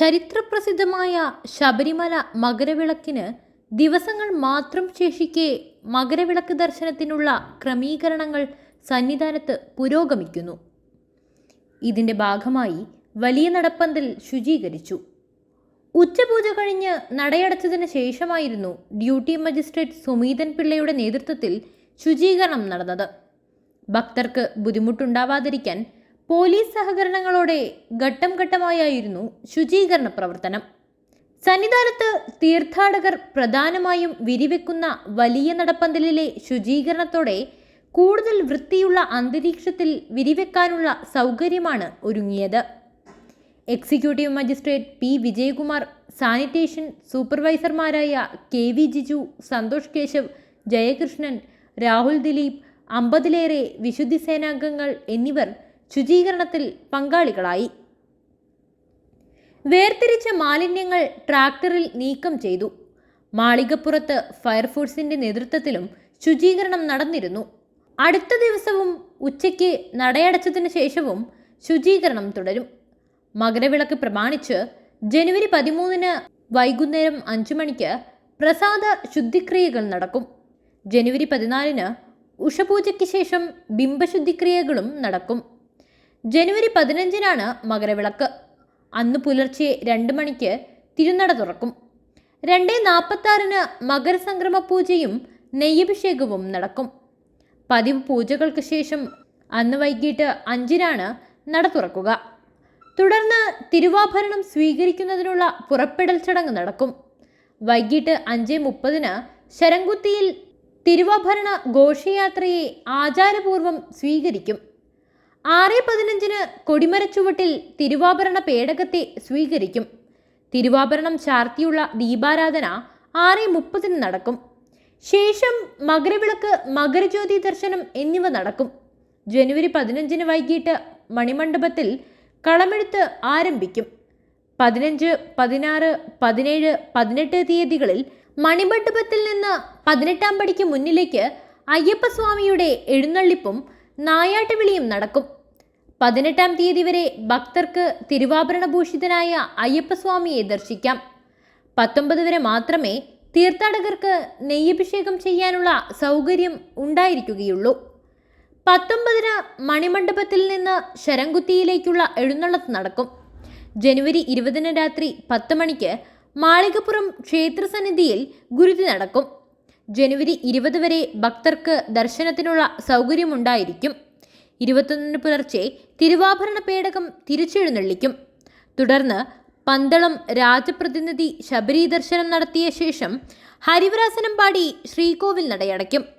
ചരിത്രപ്രസിദ്ധമായ ശബരിമല മകരവിളക്കിന് ദിവസങ്ങൾ മാത്രം ശേഷിക്കെ മകരവിളക്ക് ദർശനത്തിനുള്ള ക്രമീകരണങ്ങൾ സന്നിധാനത്ത് പുരോഗമിക്കുന്നു. ഇതിന്റെ ഭാഗമായി വലിയ നടപ്പന്തൽ ശുചീകരിച്ചു. ഉച്ചപൂജ കഴിഞ്ഞ് നടയടച്ചതിന് ശേഷമായിരുന്നു ഡ്യൂട്ടി മജിസ്ട്രേറ്റ് സുമീതൻ പിള്ളയുടെ നേതൃത്വത്തിൽ ശുചീകരണം നടന്നത്. ഭക്തർക്ക് ബുദ്ധിമുട്ടുണ്ടാവാതിരിക്കാൻ പോലീസ് സഹകരണങ്ങളോടെ ഘട്ടം ഘട്ടമായായിരുന്നു ശുചീകരണ പ്രവർത്തനം. സന്നിധാനത്ത് തീർത്ഥാടകർ പ്രധാനമായും വിരിവെക്കുന്ന വലിയ നടപ്പന്തലിലെ ശുചീകരണത്തോടെ കൂടുതൽ വൃത്തിയുള്ള അന്തരീക്ഷത്തിൽ വിരിവെക്കാനുള്ള സൗകര്യമാണ് ഒരുങ്ങിയത്. Executive magistrate P. Vijayakumar sanitation സൂപ്പർവൈസർമാരായ K. V. Jiju Santhosh Keshav Jayakrishnan Rahul Dileep അമ്പതിലേറെ വിശുദ്ധി സേനാംഗങ്ങൾ എന്നിവർ ശുചീകരണത്തിൽ പങ്കാളികളായി. വേർതിരിച്ച മാലിന്യങ്ങൾ ട്രാക്ടറിൽ നീക്കം ചെയ്തു. മാളികപ്പുറത്ത് ഫയർഫോഴ്സിന്റെ നേതൃത്വത്തിലും ശുചീകരണം നടന്നിരുന്നു. അടുത്ത ദിവസവും ഉച്ചയ്ക്ക് നടയടച്ചതിന് ശേഷവും ശുചീകരണം തുടരും. മകരവിളക്ക് പ്രമാണിച്ച് ജനുവരി പതിമൂന്നിന് വൈകുന്നേരം അഞ്ചു മണിക്ക് പ്രസാദ ശുദ്ധിക്രിയകൾ നടക്കും. ജനുവരി പതിനാലിന് ഉഷപൂജയ്ക്ക് ശേഷം ബിംബശുദ്ധിക്രിയകളും നടക്കും. ജനുവരി പതിനഞ്ചിനാണ് മകരവിളക്ക്. അന്ന് പുലർച്ചെ രണ്ട് മണിക്ക് തിരുനട തുറക്കും. രണ്ട് നാൽപ്പത്താറിന് മകരസംക്രമ പൂജയും നെയ്യഭിഷേകവും നടക്കും. പതിവ് പൂജകൾക്ക് ശേഷം അന്ന് വൈകിട്ട് അഞ്ചിനാണ് നട തുറക്കുക. തുടർന്ന് തിരുവാഭരണം സ്വീകരിക്കുന്നതിനുള്ള പുറപ്പെടൽ ചടങ്ങ് നടക്കും. വൈകിട്ട് അഞ്ച് മുപ്പതിന് ശരംകുത്തിയിൽ തിരുവാഭരണ ഘോഷയാത്രയെ ആചാരപൂർവം സ്വീകരിക്കും. ആറ് പതിനഞ്ചിന് കൊടിമരച്ചുവട്ടിൽ തിരുവാഭരണ പേടകത്തെ സ്വീകരിക്കും. തിരുവാഭരണം ചാർത്തിയുള്ള ദീപാരാധന ആറ് മുപ്പതിന് നടക്കും. ശേഷം മകരവിളക്ക് മകരജ്യോതി ദർശനം എന്നിവ നടക്കും. ജനുവരി പതിനഞ്ചിന് വൈകിട്ട് മണിമണ്ഡപത്തിൽ കളമെഴുത്ത് ആരംഭിക്കും. പതിനഞ്ച് പതിനാറ് പതിനേഴ് പതിനെട്ട് തീയതികളിൽ മണിമണ്ഡപത്തിൽ നിന്ന് പതിനെട്ടാം പടിക്ക് മുന്നിലേക്ക് അയ്യപ്പസ്വാമിയുടെ എഴുന്നള്ളിപ്പും നായാട്ടുവിളിയും നടക്കും. പതിനെട്ടാം തീയതി വരെ ഭക്തർക്ക് തിരുവാഭരണ ഭൂഷിതനായ അയ്യപ്പസ്വാമിയെ ദർശിക്കാം. പത്തൊമ്പത് വരെ മാത്രമേ തീർത്ഥാടകർക്ക് നെയ്യഭിഷേകം ചെയ്യാനുള്ള സൗകര്യം ഉണ്ടായിരിക്കുകയുള്ളൂ. പത്തൊമ്പതിന് മണിമണ്ഡപത്തിൽ നിന്ന് ശരംകുത്തിയിലേക്കുള്ള എഴുന്നള്ളത്ത് നടക്കും. ജനുവരി ഇരുപതിന് രാത്രി പത്ത് മണിക്ക് മാളികപ്പുറം ക്ഷേത്രസന്നിധിയിൽ ഗുരുതി നടക്കും. ജനുവരി ഇരുപത് വരെ ഭക്തർക്ക് ദർശനത്തിനുള്ള സൗകര്യമുണ്ടായിരിക്കും. ഇരുപത്തൊന്നിന് പുലർച്ചെ തിരുവാഭരണ പേടകം തിരിച്ചെഴുന്നള്ളിക്കും. തുടർന്ന് പന്തളം രാജപ്രതിനിധി ശബരി ദർശനം നടത്തിയ ശേഷം ഹരിവരാസനം പാടി ശ്രീകോവിൽ നടയടയ്ക്കും.